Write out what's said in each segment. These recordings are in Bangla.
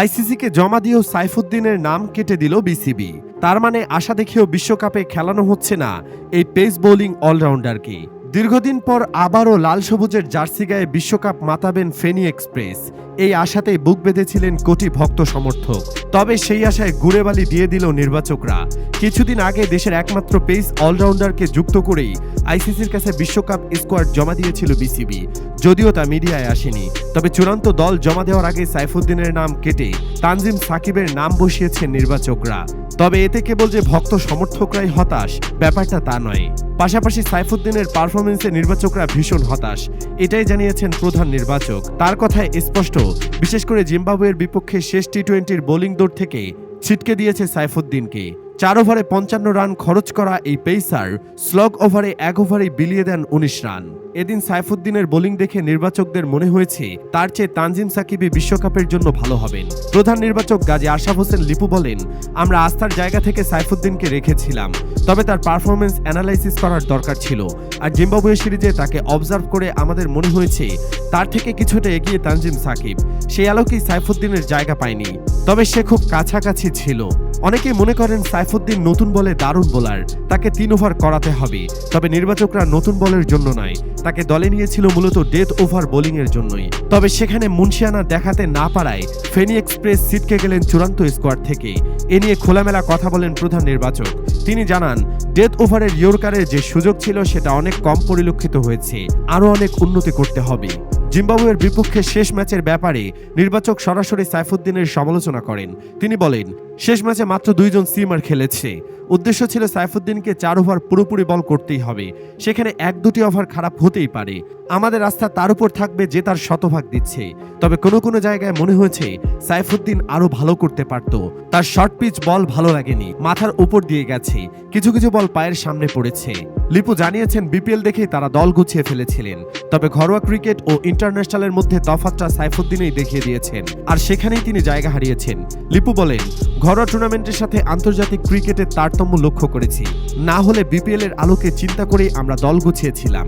আইসিসিকে জমা দিয়েও সাইফুদ্দিনের নাম কেটে দিল বিসিবি। তার মানে আশা দেখেও বিশ্বকাপে খেলানো হচ্ছে না এই পেস বোলিং অলরাউন্ডারকে। দীর্ঘদিন পর আবারও লাল সবুজের জার্সি গায়ে বিশ্বকাপ মাতাবেন ফেনি এক্সপ্রেস। এই আশাতেই বুক বেঁধেছিলেন কোটি ভক্ত সমর্থক। তবে সেই আশায় গুড়েবালি দিয়ে দিল নির্বাচকরা। কিছুদিন আগে দেশের একমাত্র পেস অলরাউন্ডারকে যুক্ত করেই আইসিসির কাছে বিশ্বকাপ স্কোয়াড জমা দিয়েছিল বিসিবি। যদিও তা মিডিয়ায় আসেনি। তবে চূড়ান্ত দল জমা দেওয়ার আগে সাইফুদ্দিনের নাম কেটে তানজিম সাকিবের নাম বসিয়েছেন নির্বাচকরা। তবে এতে কেবল যে ভক্ত সমর্থকরাই হতাশ, ব্যাপারটা তা নয়। পাশাপাশি সাইফুদ্দিনের পারফরমেন্সে নির্বাচকরা ভীষণ হতাশ। এটাই জানিয়েছেন প্রধান নির্বাচক। তার কথায় স্পষ্ট, বিশেষ করে জিম্বাবুয়ের বিপক্ষে শেষ টি টোয়েন্টির বোলিং দৌড় থেকে ছিটকে দিয়েছে সাইফুদ্দিনকে। চার ওভারে পঞ্চান্ন রান খরচ করা এই পেসার স্লগ ওভারে এক ওভারেই বিলিয়ে দেন উনিশ রান। এদিন সাইফুদ্দিনের বোলিং দেখে নির্বাচকদের মনে হয়েছে, তার চেয়ে তানজিম সাকিবই বিশ্বকাপের জন্য ভালো হবেন। প্রধান নির্বাচক গাজী আশাফ হোসেন লিপু বলেন, আমরা আস্থার জায়গা থেকে সাইফুদ্দিনকে রেখেছিলাম, তবে তার পারফরমেন্স অ্যানালাইসিস করার দরকার ছিল। আর জিম্বাবুয়ে সিরিজে তাকে অবজার্ভ করে আমাদের মনে হয়েছে, তার থেকে কিছুটা এগিয়ে তানজিম সাকিব। সেই আলোকেই সাইফুদ্দিনের জায়গা পায়নি, তবে সে খুব কাছাকাছি ছিল। অনেকেই মনে করেন সাইফুদ্দিন নতুন বলে দারুণ বোলার, তাকে তিন ওভার করাতে হবে। তবে নির্বাচকরা নতুন বলের জন্য নয়, তাকে দলে নিয়েছিল মূলত ডেথ ওভার বোলিং এর জন্যই। তবে সেখানে মুন্সিয়ানা দেখাতে না পারায় ফেনী এক্সপ্রেস ছিটকে গেলেন চূড়ান্ত স্কোয়াড থেকে। এ নিয়ে খোলামেলা কথা বলেন প্রধান নির্বাচক। তিনি জানান, ডেথ ওভারের ইয়র্কারের যে সুযোগ ছিল, সেটা অনেক কম পরিলক্ষিত হয়েছে। আরও অনেক উন্নতি করতে হবে। জিম্বাবুয়ের বিপক্ষে শেষ ম্যাচের ব্যাপারে নির্বাচক সরাসরি সাইফুদ্দিনের সমালোচনা করেন। তিনি বলেন, শেষ ম্যাচে মাত্র দুইজন সিমার খেলেছে। উদ্দেশ্য ছিল সাইফুদ্দিনকে চার ওভার পুরোপুরি বল করতেই হবে। সেখানে এক দুটি ওভার খারাপ হতেই পারে। আমাদের আস্থা তার উপর থাকবে যে তার শতভাগ দিচ্ছে। তবে কোনো কোনো জায়গায় মনে হয়েছে, সাইফুদ্দিন আরও ভালো করতে পারত। তার শর্ট পিচ বল ভালো লাগেনি। মাথার উপর দিয়ে গেছে। কিছু কিছু বল পায়ের সামনে পড়েছে। লিপু জানিয়েছেন বিপিএল দেখেই তারা দল গুছিয়ে ফেলেছিলেন, তবে ঘরোয়া ক্রিকেট ও ইন্টারন্যাশনালের মধ্যে তফাতটা সাইফুদ্দিনেই দেখিয়ে দিয়েছেন, আর সেখানেই তিনি জায়গা হারিয়েছেন। লিপু বলেন, ঘরোয়া টুর্নামেন্টের সাথে আন্তর্জাতিক ক্রিকেটের তারতম্য লক্ষ্য করেছি, না হলে বিপিএল এর আলোকে চিন্তা করেই আমরা দল গুছিয়েছিলাম।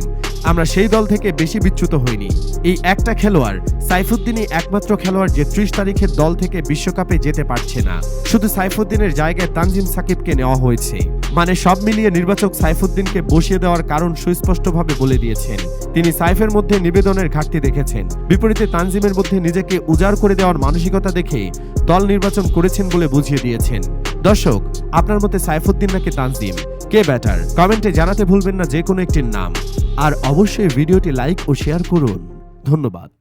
আমরা সেই দল থেকে বেশি বিচ্যুত হইনি। এই একটা খেলোয়াড়, সাইফুদ্দিনই একমাত্র খেলোয়াড় যে ত্রিশ তারিখের দল থেকে বিশ্বকাপে যেতে পারছে না। শুধু সাইফুদ্দিনের জায়গায় তানজিম সাকিবকে নেওয়া হয়েছে। মানে সব মিলিয়ে নির্বাচক সাইফুদ্দিনকে বসিয়ে দেওয়ার কারণ সুস্পষ্টভাবে বলে দিয়েছেন। তিনি সাইফের মধ্যে নিবেদনের ঘাটতি দেখেছেন। বিপরীতে তানজিমের মধ্যে নিজেকে উজাড় করে দেওয়ার মানসিকতা দেখে দল নির্বাচন করেছেন বলে বুঝিয়ে দিয়েছেন। দর্শক, আপনার মতে সাইফুদ্দিন নাকি তানজিম? কে ব্যাটার? কমেন্টে জানাতে ভুলবেন না যে কোনো একটির নাম। আর অবশ্যই ভিডিওটি লাইক ও শেয়ার করুন। ধন্যবাদ।